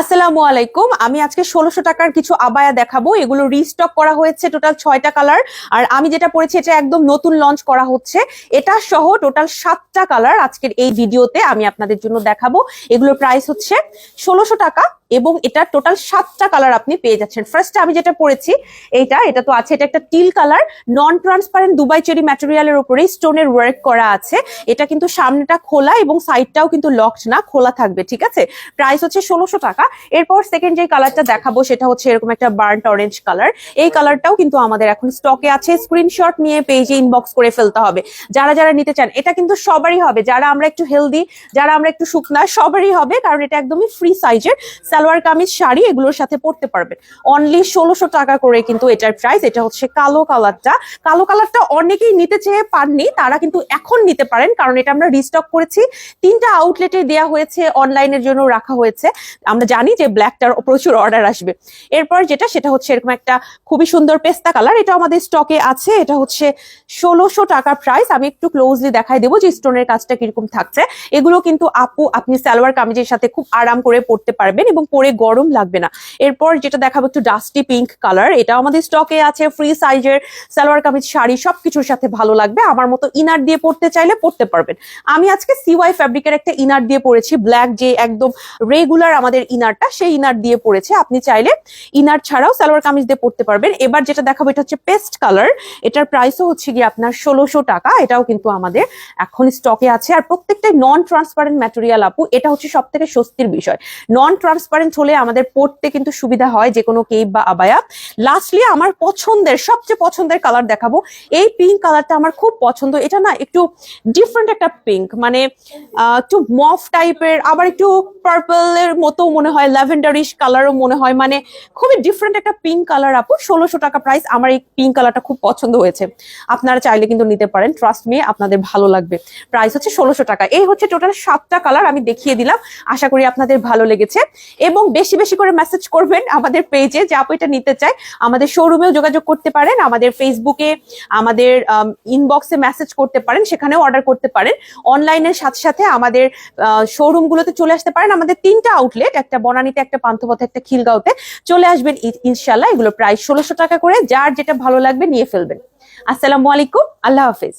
আসসালামু আলাইকুম। আমি আজকে ষোলোশো টাকার কিছু আবায়া দেখাবো। এগুলো রিস্টক করা হয়েছে টোটাল ছয়টা কালার আর আমি যেটা পড়েছি এটা একদম নতুন লঞ্চ করা হচ্ছে। এটা সহ টোটাল সাতটা কালার আজকের এই ভিডিওতে আমি আপনাদের জন্য দেখাবো। এগুলোর প্রাইস হচ্ছে ষোলোশো টাকা। এবং এটা টোটাল সাতটা কালার আপনি পেয়ে যাচ্ছেন। ফার্স্টে আমি যেটা পরেছি এটা এটা তো আছে, এটা একটা teal colour non transparent Dubai cherry ম্যাটেরিয়ালের উপরে স্টোনের ওয়ার্ক করা আছে। এটা কিন্তু সামনেটা খোলা এবং সাইডটাও কিন্তু লকড না, খোলা থাকবে, ঠিক আছে? প্রাইস হচ্ছে ষোলোশো টাকা। এরপর সেকেন্ড যে কালারটা দেখাবো, সেটা হচ্ছে এরকম একটা বার্ন্ট অরেঞ্জ কালার এই কালারটাও কিন্তু আমাদের এখন স্টকে আছে। স্ক্রিনশট নিয়ে পেজে ইনবক্স করে ফেলতে হবে। যারা যারা নিতে চান, এটা কিন্তু সবারই হবে। যারা আমরা একটু হেলদি যারা আমরা একটু শুকনা, সবারই হবে, কারণ এটা একদমই ফ্রি সাইজের সালোয়ার কামিজ, শাড়ি এগুলোর সাথে পরতে পারবেন। অনলি ষোলোশো টাকা করে কিন্তু এটার প্রাইস এটা হচ্ছে কালো কালারটা। কালো কালারটা অনেকেই নিতে চেয়ে পাননি, তারা কিন্তু এখন নিতে পারেন, কারণ এটা আমরা রিস্টক করেছি। তিনটা আউটলেটে দেওয়া হয়েছে অনলাইনের জন্য রাখা হয়েছে। আমরা জানি যে ব্ল্যাকটার প্রচুর অর্ডার আসবে। এরপর যেটা, সেটা হচ্ছে এরকম একটা খুবই সুন্দর পেস্তা কালার। এটা আমাদের স্টকে আছে, এটা হচ্ছে ষোলোশো টাকা প্রাইস আমি একটু ক্লোজলি দেখাই দেবো যে স্টোনের কাজটা কীরকম থাকছে। এগুলো কিন্তু আপু, আপনি সালোয়ার কামিজের সাথে খুব আরাম করে পরতে পারবেন এবং পরে গরম লাগবে না। এরপর যেটা দেখাবো একটু ডাস্টি পিঙ্ক কালার এটা আমাদের স্টকে আছে ফ্রি সাইজের সালোয়ার কামিজ, শাড়ি, সবকিছুর সাথে ভালো লাগবে। আমার মতো ইনার দিয়ে পরতে চাইলে পরতে পারবেন। আমি আজকে সিওয়াই ফ্যাব্রিকের একটা ইনার দিয়ে পরেছি ব্ল্যাক যে একদম রেগুলার আমাদের ইনারটা সেই ইনার দিয়ে পরেছে আপনি চাইলে ইনার ছাড়াও সালোয়ার কামিজ দিয়ে পরতে পারবেন। এবার যেটা দেখাবো, এটা হচ্ছে পেস্ট কালার এটার প্রাইসও হচ্ছে গিয়ে আপনার ষোলোশো টাকা। এটাও কিন্তু আমাদের এখন স্টকে আছে। আর প্রত্যেকটাই নন ট্রান্সপারেন্ট ম্যাটেরিয়াল আপু, এটা হচ্ছে সব থেকে স্বস্তির বিষয়। নন ট্রান্সপারেন্ট হলে আমাদের পড়তে কিন্তু সুবিধা হয় যে কোনো কেপ বা আবায়া। লাস্টলি আমার পছন্দের, সবচেয়ে পছন্দের কালার দেখাবো। এই পিঙ্ক কালারটা আমার খুব পছন্দ। এটা না একটু ডিফারেন্ট একটা পিঙ্ক মানে একটু মফ টাইপের আবার একটু পার্পলের মতো মনে হয় ল্যাভেন্ডারিশ কালারও মনে হয়। মানে খুবই ডিফারেন্ট একটা পিঙ্ক কালার আপু। ষোলোশো টাকা প্রাইস আমার এই পিঙ্ক কালারটা খুব পছন্দ হয়েছে। আপনারা চাইলে কিন্তু নিতে পারেন ট্রাস্ট মি আপনাদের ভালো লাগবে। প্রাইস হচ্ছে ষোলোশো টাকা। এই হচ্ছে টোটাল সাতটা কালার আমি দেখিয়ে দিলাম। আশা করি আপনাদের ভালো লেগেছে। এবং বেশি বেশি করে মেসেজ করবেন আমাদের পেজে যে আপু এটা নিতে চাই আমাদের শোরুমেও যোগাযোগ করতে পারেন, আমাদের ফেসবুকে আমাদের ইনবক্সে মেসেজ করতে পারেন, সেখানেও অর্ডার করতে পারেন। অনলাইনের সাথে সাথে আমাদের শোরুমগুলোতে চলে আসতে পারেন। আমাদের তিনটা আউটলেট একটা বনানীতে, একটা পান্থপথে, একটা খিলগাঁওতে চলে আসবেন ইনশাল্লাহ এগুলো প্রায় ষোলোশো টাকা করে, যার যেটা ভালো লাগবে নিয়ে ফেলবেন। আসসালামু আলাইকুম, আল্লাহ হাফিজ।